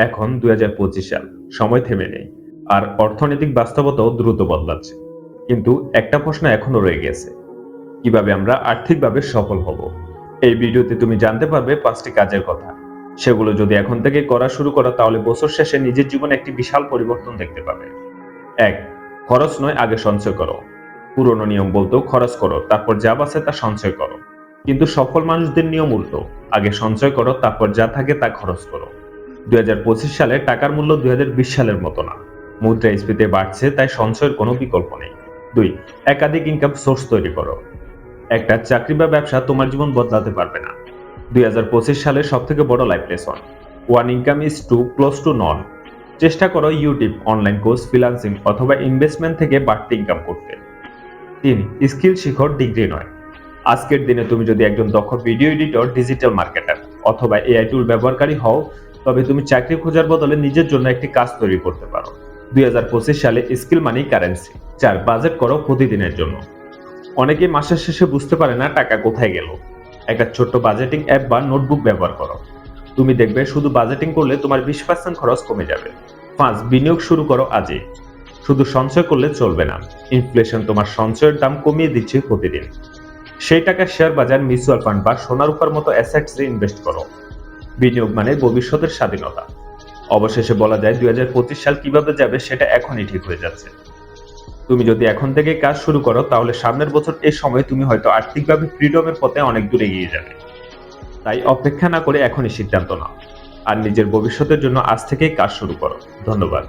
এখন দুই হাজার পঁচিশ সাল। সময় থেমে নেই। আর অর্থনৈতিক বাস্তবতাও দ্রুত বদলাচ্ছে। কিন্তু একটা প্রশ্ন এখনও রয়ে গেছে। কীভাবে আমরা আর্থিকভাবে সফল হব? এই ভিডিওতে তুমি জানতে পারবে পাঁচটি কাজের কথা। সেগুলো যদি এখন থেকে করা শুরু করো, তাহলে বছর শেষে নিজের জীবনে একটি বিশাল পরিবর্তন দেখতে পাবে। এক, খরচ নয়, আগে সঞ্চয় করো। পুরনো নিয়ম বলতো খরচ করো, তারপর যা বাঁচে তা সঞ্চয় করো। কিন্তু সফল মানুষদের নিয়ম উল্টো। আগে সঞ্চয় করো, তারপর যা থাকে তা খরচ করো। দুই হাজার পঁচিশ সালে টাকার মূল্য দুই হাজার বিশ সালের মতো না। মুদ্রাস্ফীতি বাড়ছে, তাই সঞ্চয়ের কোনো বিকল্প নেই। দুই, একাধিক ইনকাম সোর্স তৈরি করো। একটা, চাকরি বা ব্যবসা তোমার জীবন বদলাতে পারবে না। দুই সালে সব থেকে বড় life lesson one income is too close to none চেষ্টা করো ইউটিউব অনলাইন কোর্স ফ্রিলান্সিং অথবা ইনভেস্টমেন্ট থেকে বাড়তি ইনকাম করতে। তিন স্কিল শিখর ডিগ্রি নয়। আজকের দিনে তুমি যদি একজন দক্ষ ভিডিও এডিটর ডিজিটাল মার্কেটার অথবা এআই টুল ব্যবহারকারী হও তবে তুমি চাকরি খোঁজার বদলে নিজের জন্য একটি কাজ তৈরি করতে পারো। দুই হাজার পঁচিশ সালে স্কিল মানি কারেন্সি চার বাজেট করো প্রতিদিনের জন্য। অনেকে মাসের শেষে বুঝতে পারে না টাকা কোথায় গেল। একটা ছোট্ট বাজেটিং অ্যাপ বা নোটবুক ব্যবহার করো। তুমি দেখবে শুধু বাজেটিং করলে তোমার বিশ পার্সেন্ট খরচ কমে যাবে। পাঁচ বিনিয়োগ শুরু করো আজই। শুধু সঞ্চয় করলে চলবে না। ইনফ্লেশন তোমার সঞ্চয়ের দাম কমিয়ে দিচ্ছে প্রতিদিন। সেই টাকা শেয়ার বাজার, মিউচুয়াল ফান্ড বা সোনার উপর মতো অ্যাসেটসে ইনভেস্ট করো। বিনিয়োগ মানে ভবিষ্যতের স্বাধীনতা। অবশেষে বলা যায় দুই সাল কীভাবে যাবে সেটা এখনই ঠিক হয়ে যাচ্ছে। তুমি যদি এখন থেকে কাজ শুরু করো, তাহলে সামনের বছর এই সময় তুমি হয়তো আর্থিকভাবে ফ্রিডমের পথে অনেক দূরে এগিয়ে যাবে। তাই অপেক্ষা না করে এখনই সিদ্ধান্ত নাও। আর নিজের ভবিষ্যতের জন্য আজ থেকেই কাজ শুরু করো। ধন্যবাদ।